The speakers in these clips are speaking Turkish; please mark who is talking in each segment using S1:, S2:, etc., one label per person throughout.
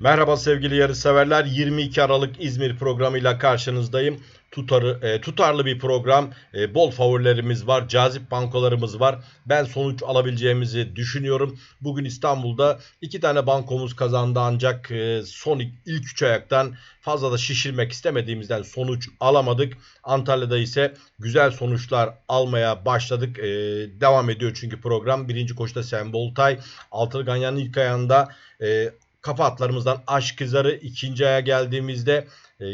S1: Merhaba sevgili yarışseverler. 22 Aralık İzmir programıyla karşınızdayım. Tutarı, e, tutarlı bir program. E, bol favorilerimiz var. Cazip bankolarımız var. Ben sonuç alabileceğimizi düşünüyorum. Bugün İstanbul'da iki tane bankomuz kazandı ancak e, son ilk, ilk üç ayaktan fazla da şişirmek istemediğimizden sonuç alamadık. Antalya'da ise güzel sonuçlar almaya başladık. E, devam ediyor çünkü program. Birinci koşuda Semboltay. Altılı Ganyan'ın ilk ayağında e, kafa atlarımızdan Aşk Kızarı ikinci aya geldiğimizde e,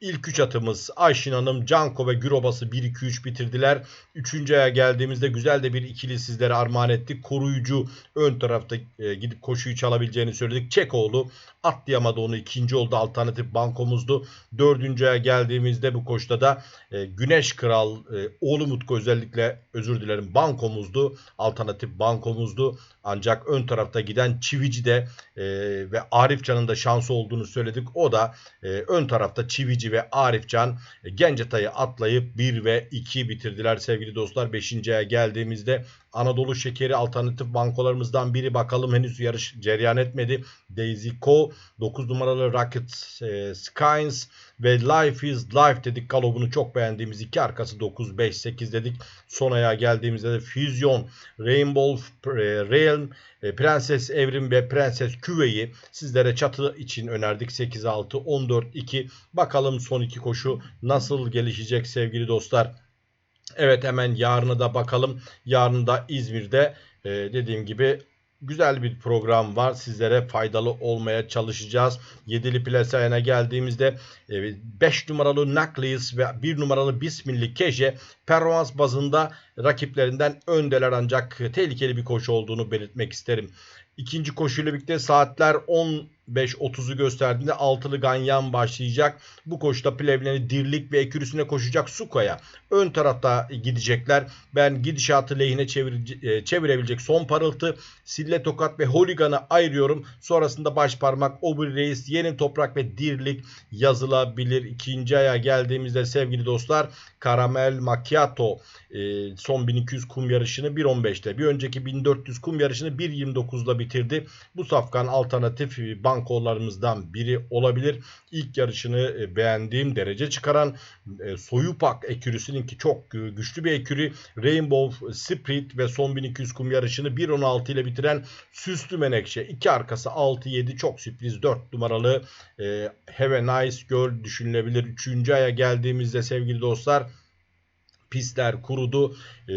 S1: ilk üç atımız Ayşin Hanım, Canko ve Gürobas'ı 1-2-3 bitirdiler. Üçüncü aya geldiğimizde güzel de bir ikili sizlere armağan ettik. Koruyucu ön tarafta e, gidip koşuyu çalabileceğini söyledik. Çekoğlu atlayamadı onu ikinci oldu alternatif bankomuzdu. Dördüncü aya geldiğimizde bu koşuda da e, Güneş Kral, e, Oğlu Mutku özellikle özür dilerim bankomuzdu. Alternatif bankomuzdu. Ancak ön tarafta giden Çivici de e, ve Arifcan'ın da şansı olduğunu söyledik. O da e, ön tarafta Çivici ve Arifcan e, Gencetay'ı atlayıp 1 ve 2 bitirdiler sevgili dostlar. 5. aya geldiğimizde Anadolu Şekeri alternatif bankolarımızdan biri bakalım henüz yarış cereyan etmedi. Daisy Co 9 numaralı Rocket e, Skynes ve Life is Life dedik. Galop'unu çok beğendiğimiz iki arkası 9 5 8 dedik. Son ayağa geldiğimizde de Fusion, Rainbow e, Realm, Prenses Evrim ve Prenses Küve'yi sizlere çatı için önerdik. 8 6 14 2. Bakalım son iki koşu nasıl gelişecek sevgili dostlar. Evet hemen yarına da bakalım. Yarın da İzmir'de e, dediğim gibi güzel bir program var. Sizlere faydalı olmaya çalışacağız. Yedili plasayana geldiğimizde 5 numaralı Naklis ve 1 numaralı Bismilli Keje performans bazında rakiplerinden öndeler ancak tehlikeli bir koşu olduğunu belirtmek isterim. İkinci koşuyla birlikte saatler 15.30'u gösterdiğinde altılı ganyan başlayacak. Bu koşuda plevleri dirlik ve ekürüsüne koşacak Suka'ya. Ön tarafta gidecekler. Ben gidişatı lehine çevir, e, çevirebilecek son parıltı Sille Tokat ve Holigan'ı ayırıyorum. Sonrasında baş parmak Obri Reis, Yeni Toprak ve Dirlik yazılabilir. İkinci aya geldiğimizde sevgili dostlar Karamel Macchiato e, son 1200 kum yarışını 1.15'te bir önceki 1400 kum yarışını 1.29'da bitirdi. Bu safkan alternatif bankolarımızdan biri olabilir. İlk yarışını e, beğendiğim derece çıkaran e, Soyupak ekürüsünün ki çok güçlü bir ekürü Rainbow Spirit ve son 1200 kum yarışını 1.16 ile bitiren Süslü Menekşe. iki arkası 6-7 çok sürpriz 4 numaralı e, Have a Nice Girl düşünülebilir. Üçüncü aya geldiğimizde sevgili dostlar pistler kurudu. Ee,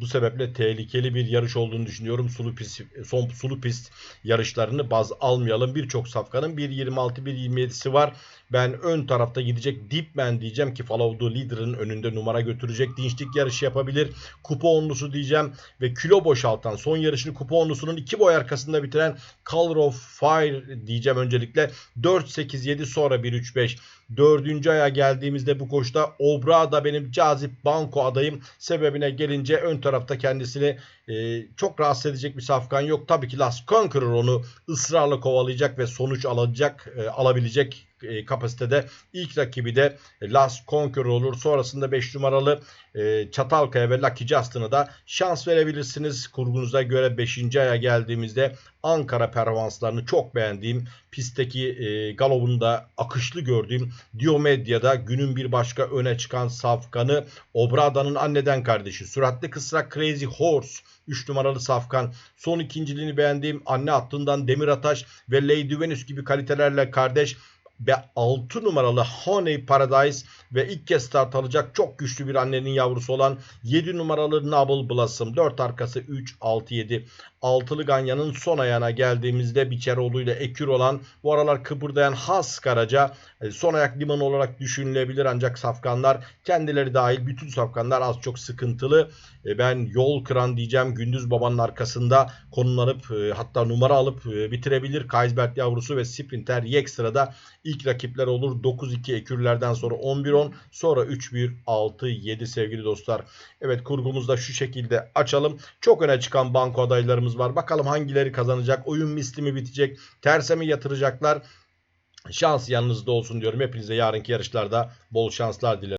S1: bu sebeple tehlikeli bir yarış olduğunu düşünüyorum. Sulu pist, son sulu pist yarışlarını baz almayalım. Birçok safkanın 1.26 1.27'si var. Ben ön tarafta gidecek Deepman diyeceğim ki Follow'du lider'ın önünde numara götürecek. Dinçlik yarışı yapabilir. Kupa onlusu diyeceğim ve kilo boşaltan son yarışını kupa onlusunun iki boy arkasında bitiren Color of Fire diyeceğim öncelikle. 4-8-7 sonra 1-3-5. Dördüncü aya geldiğimizde bu koşta Obra da benim cazip banko adayım. Sebebine gelince ön tarafta kendisini e, çok rahatsız edecek bir safkan yok. Tabii ki Last Conqueror onu ısrarla kovalayacak ve sonuç alacak, e, alabilecek e, kapasitede. İlk rakibi de Last Conqueror olur. Sonrasında 5 numaralı e, Çatalkaya ve Lucky Justin'a da şans verebilirsiniz. Kurgunuza göre 5. aya geldiğimizde Ankara performanslarını çok beğendiğim, pistteki e, galobunu da akışlı gördüğüm Diomedya'da günün bir başka öne çıkan safkanı Obrada'nın anneden kardeşi. Süratli kısrak Crazy Horse 3 numaralı safkan. Son ikinciliğini beğendiğim anne hattından Demir Ataş ve Lady Venus gibi kalitelerle kardeş ve 6 numaralı Honey Paradise ve ilk kez start alacak çok güçlü bir annenin yavrusu olan 7 numaralı Noble Blossom. 4 arkası 3 6 7 altılı ganyanın son ayağına geldiğimizde Biçeroğlu ile ekür olan bu aralar kıpırdayan Has Karaca e, son ayak limanı olarak düşünülebilir ancak safkanlar kendileri dahil bütün safkanlar az çok sıkıntılı. E, ben yol kıran diyeceğim Gündüz Baba'nın arkasında konumlanıp e, hatta numara alıp bitirebilir. Kaysbert yavrusu ve Sprinter Yekstra'da ilk rakipler olur. 9-2 ekürlerden sonra 11-10 sonra 3-1-6-7 sevgili dostlar. Evet kurgumuzda şu şekilde açalım. Çok öne çıkan banko adaylarımız var. Bakalım hangileri kazanacak? Oyun misli mi bitecek? Terse mi yatıracaklar? Şans yanınızda olsun diyorum. Hepinize yarınki yarışlarda bol şanslar dilerim.